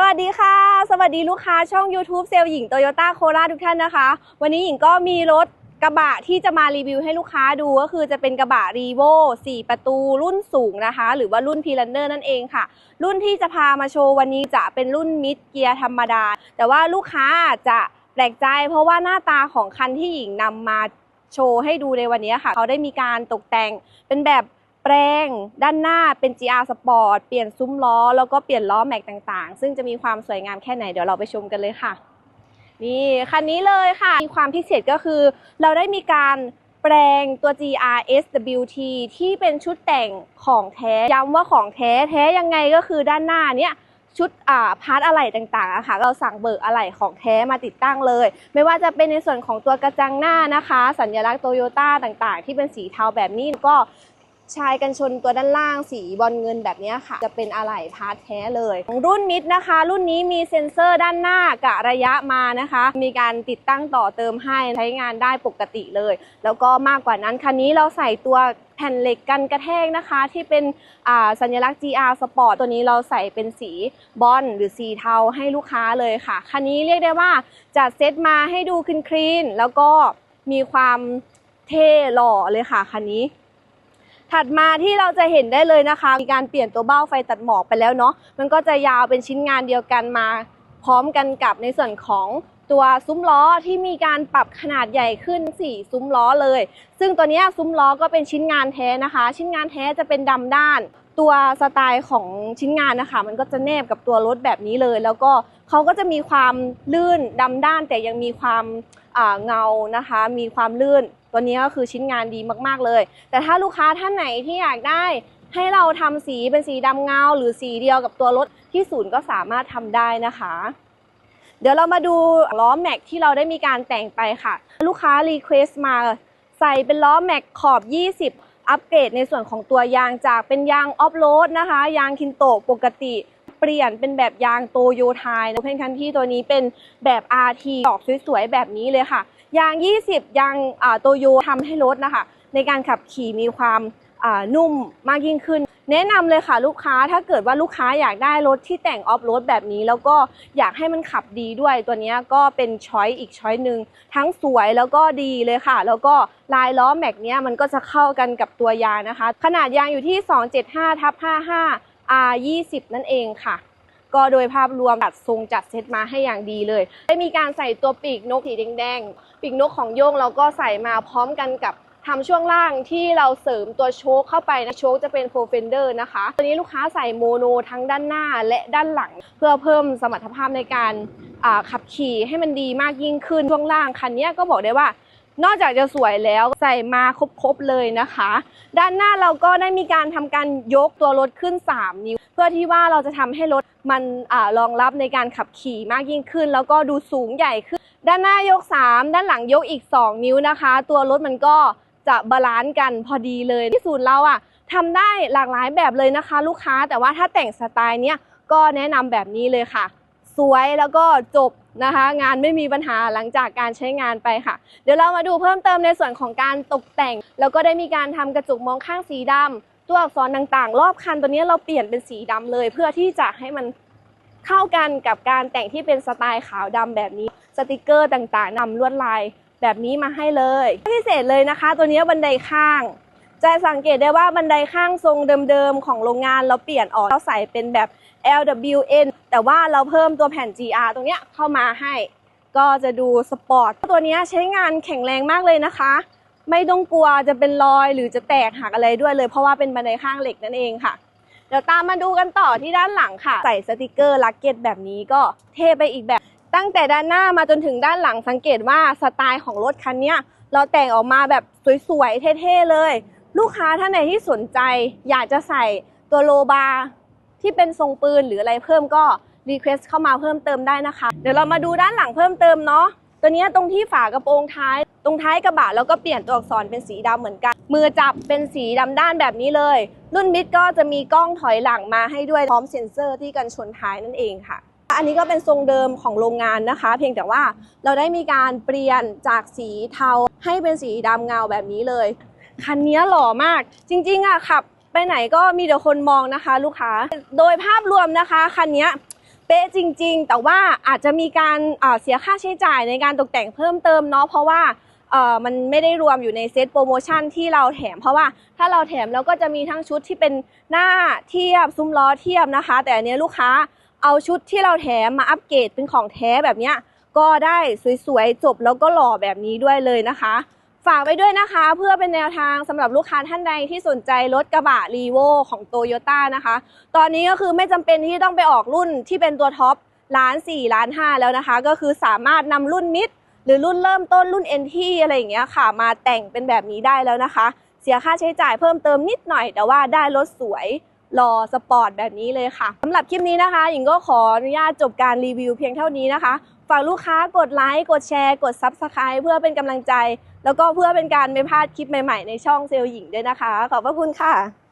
สวัสดีค่ะ สวัสดีลูกค้าช่อง YouTube เซลล์หญิงโตโยต้าโคราชทุกท่านนะคะ วันนี้หญิงก็มีรถกระบะที่จะมารีวิวให้ลูกค้าดูก็คือจะเป็นกระบะรีโว4 ประตูรุ่นสูงนะคะ หรือว่ารุ่นพีลันเนอร์นั่นเองค่ะ รุ่นที่จะพามาโชว์วันนี้จะเป็นรุ่นมิดเกียร์ธรรมดา แต่ว่าลูกค้าจะแปลกใจ เพราะว่าหน้าตาของคันที่หญิงนำมาโชว์ให้ดูในวันนี้ค่ะ เขาได้มีการตกแต่งเป็นแบบ ปลง ด้านหน้าเป็น GR Sport เปลี่ยนซุ้มล้อ แล้วก็เปลี่ยนล้อแม็กต่างๆ ซึ่งจะมีความสวยงามแค่ไหนเดี๋ยวเราไปชมกันเลยค่ะ นี่คันนี้เลยค่ะ มีความพิเศษก็คือ เราได้มีการแปลงตัว GR SWT ที่เป็นชุดแต่งของแท้ ย้ำว่าของแท้แท้ยังไงก็คือด้านหน้าเนี่ยชุดอ่าพาร์ทอะไหล่ต่างๆอะค่ะเราสั่งเบิกอะไหล่ของแท้มาติดตั้งเลย ไม่ว่าจะเป็นในส่วนของตัวกระจังหน้านะคะ สัญลักษณ์โตโยต้าต่างๆ ที่เป็นสีเทาแบบนี้ก็ ชายกันชนตัวด้านล่างสีบอลเงินแบบนี้ค่ะ จะเป็นอะไหล่พาร์ทแท้เลยของรุ่นมิดนะคะ รุ่นนี้มีเซ็นเซอร์ด้านหน้ากะระยะมานะคะ มีการติดตั้งต่อเติมให้ใช้งานได้ปกติเลย แล้วก็มากกว่านั้นคันนี้เราใส่ตัวแผ่นเหล็กกันกระแทกนะคะ ที่เป็นสัญลักษณ์ GR Sport ตัวนี้เราใส่เป็นสีบอลหรือสีเทาให้ลูกค้าเลยค่ะ คันนี้เรียกได้ว่าจัดเซตมาให้ดูคลีนๆแล้วก็มีความเท่หล่อเลยค่ะคันนี้ ถัดมาที่เราจะเห็นได้เลยนะคะ มีการเปลี่ยนตัวเบ้าไฟตัดหมอกไปแล้วเนาะมันก็จะยาวเป็นชิ้นงานเดียวกันมา พร้อมกันกับในส่วนของตัวซุ้มล้อที่มีการปรับขนาดใหญ่ขึ้น 4 ซุ้มล้อเลย ซึ่งตัวเนี้ยซุ้มล้อก็เป็นชิ้นงานแท้นะคะ ชิ้นงานแท้จะเป็นดำด้าน ตัวสไตล์ของชิ้นงานนะคะ มันก็จะแนบกับตัวรถแบบนี้เลย แล้วก็เขาก็จะมีความลื่นดำด้าน แต่ยังมีความเงานะคะ มีความลื่น ตัวนี้ก็คือชิ้นงานดีมากๆเลย แต่ถ้าลูกค้าท่านไหนที่อยากได้ให้เราทำสีเป็นสีดำเงา หรือสีเดียวกับตัวรถที่ศูนย์ก็สามารถทำได้นะคะ เดี๋ยวเรามาดูล้อแม็กที่เราได้มีการแต่งไปค่ะ ลูกค้ารีเควสต์มาใส่เป็นล้อแม็กขอบ 20 อัปเกรดในส่วนของตัวยางจากเป็นยางออฟโรดนะคะ ยางคินโตะปกติ เปลี่ยนเป็นแบบยางโตโยไทยนะเพนคันที่ตัวนี้เป็นแบบ RT ดอกสวยๆแบบนี้เลยค่ะ ยาง 20 ยางอ่าโตโยทำให้รถนะคะ ในการขับขี่มีความอ่านุ่มมากยิ่งขึ้น แนะนำเลยค่ะลูกค้าถ้าเกิดว่าลูกค้าอยากได้รถที่แต่งออฟโรดแบบนี้ แล้วก็อยากให้มันขับดีด้วย ตัวนี้ก็เป็นช้อยอีกช้อยหนึ่งทั้งสวยแล้วก็ดีเลยค่ะ แล้วก็ลายล้อแม็กเนี้ยมันก็จะเข้ากันกับตัวยางนะคะ ขนาดยางอยู่ที่ 275ทับ55 R 20 นั่นเองค่ะ ก็โดยภาพรวมจัดทรงจัดเซตมาให้อย่างดีเลย ได้มีการใส่ตัวปีกนกสีแดงๆ ปีกนกของโยงเราก็ใส่มาพร้อมกันกับทำช่วงล่างที่เราเสริมตัวโชคเข้าไปนะโชคจะเป็นโฟเฟนเดอร์นะคะตัวนี้ลูกค้าใส่โมโนทั้งด้านหน้าและด้านหลัง เพื่อเพิ่มสมรรถภาพในการขับขี่ให้มันดีมากยิ่งขึ้นช่วงล่างคันนี้ก็บอกได้ว่า นอกจากจะสวยแล้วใส่มาครบๆเลยนะคะ ด้านหน้าเราก็ได้มีการทำการยกตัวรถขึ้น 3 นิ้ว เพื่อที่ว่าเราจะทำให้รถมันอรองรับในการขับขี่มากยิ่งขึ้น แล้วก็ดูสูงใหญ่ขึ้น ด้านหน้ายก 3 ด้านหลังยกอีก 2 นิ้วนะคะ ตัวรถมันก็จะบาลานซ์กันพอดีเลยที่ศูนย์เราอะทำได้หลากหลายแบบเลยนะคะ ลูกค้าแต่ว่าถ้าแต่งสไตล์เนี้ยก็แนะนำแบบนี้เลยค่ะ สวยแล้วก็จบ นะคะ งานไม่มีปัญหาหลังจากการใช้งานไปค่ะ เดี๋ยวเรามาดูเพิ่มเติมในส่วนของการตกแต่ง แล้วก็ได้มีการทำกระจกมองข้างสีดำตัวอักษรต่างๆ รอบคันตัวนี้เราเปลี่ยนเป็นสีดำเลย เพื่อที่จะให้มันเข้ากันกับการแต่งที่เป็นสไตล์ขาวดำแบบนี้สติกเกอร์ต่างๆนำลวดลายแบบนี้มาให้เลย พิเศษเลยนะคะ ตัวนี้บันไดข้าง จะสังเกตได้ว่าบันไดข้างทรงเดิมๆ ของโรงงานเราเปลี่ยนออกเราใส่เป็นแบบ LWN แต่ว่าเราเพิ่มตัวแผ่น GR ตรงเนี้ยเข้ามาให้ ก็จะดูสปอร์ตตัวนี้ใช้งานแข็งแรงมากเลยนะคะ ไม่ต้องกลัวจะเป็นรอยหรือจะแตกหักอะไรด้วยเลย เพราะว่าเป็นบันไดข้างเหล็กนั่นเองค่ะ เดี๋ยวตามมาดูกันต่อที่ด้านหลังค่ะ ใส่สติกเกอร์ลักเก็ตแบบนี้ก็เท่ไปอีกแบบ ตั้งแต่ด้านหน้ามาจนถึงด้านหลังสังเกตว่าสไตล์ของรถคันนี้เราแต่งออกมาแบบสวยๆเท่ๆเลย ลูกค้าท่านไหนที่สนใจ อยากจะใส่ตัวโลบาร์ที่เป็นทรงปืนหรืออะไรเพิ่มก็รีเควสเข้ามาเพิ่มเติมได้นะคะ เดี๋ยวเรามาดูด้านหลังเพิ่มเติมเนาะตัวนี้ตรงที่ฝากระโปรงท้าย ตรงท้ายกระบะแล้วก็เปลี่ยนตัวอักษรเป็นสีดำเหมือนกัน มือจับเป็นสีดำด้านแบบนี้เลย รุ่นมิดก็จะมีกล้องถอยหลังมาให้ด้วยพร้อมเซ็นเซอร์ที่กันชนท้ายนั่นเองค่ะ อันนี้ก็เป็นทรงเดิมของโรงงานนะคะ เพียงแต่ว่าเราได้มีการเปลี่ยนจากสีเทาให้เป็นสีดำเงาแบบนี้เลย คันนี้หล่อมาก จริง ๆอะขับ ไปไหนก็มีแต่คนมองนะคะ ลูกค้า โดยภาพรวมนะคะคันนี้เป๊ะจริง ๆ แต่ว่าอาจจะมีการอ่าเสียค่าใช้จ่ายในการตกแต่งเพิ่มเติมเนาะเพราะว่ามันไม่ได้รวมอยู่ในเซตโปรโมชั่นที่เราแถม เพราะว่าถ้าเราแถมเราก็จะมีทั้งชุดที่เป็นหน้าเทียบซุ้มล้อเทียบนะคะ แต่อันนี้ลูกค้าเอาชุดที่เราแถมมาอัปเกรดเป็นของแท้แบบนี้ก็ได้สวยๆจบแล้วก็หล่อแบบนี้ด้วยเลยนะคะ ฝากไว้ด้วยนะคะ เพื่อเป็นแนวทางสำหรับลูกค้าท่านใดที่สนใจรถกระบะรีโวของโตโยต้านะคะ ตอนนี้ก็คือไม่จำเป็นที่ต้องไปออกรุ่นที่เป็นตัวท็อปล้านสี่ล้านห้าแล้วนะคะ ก็คือสามารถนำรุ่นมิดหรือรุ่นเริ่มต้นรุ่นเอ็นที่อะไรอย่างเงี้ยค่ะ มาแต่งเป็นแบบนี้ได้แล้วนะคะ เสียค่าใช้จ่ายเพิ่มเติมนิดหน่อย แต่ว่าได้รถสวยรอสปอร์ตแบบนี้เลยค่ะสำหรับคลิปนี้นะคะหญิงก็ขออนุญาตจบการรีวิวเพียงเท่านี้นะคะ ฝากลูกค้ากดไลค์กดแชร์ กด Subscribe เพื่อเป็นกำลังใจ แล้วก็เพื่อเป็นการไม่พลาดคลิปใหม่ ๆ ในช่องเซลล์หญิงด้วยนะคะ ขอบพระคุณค่ะ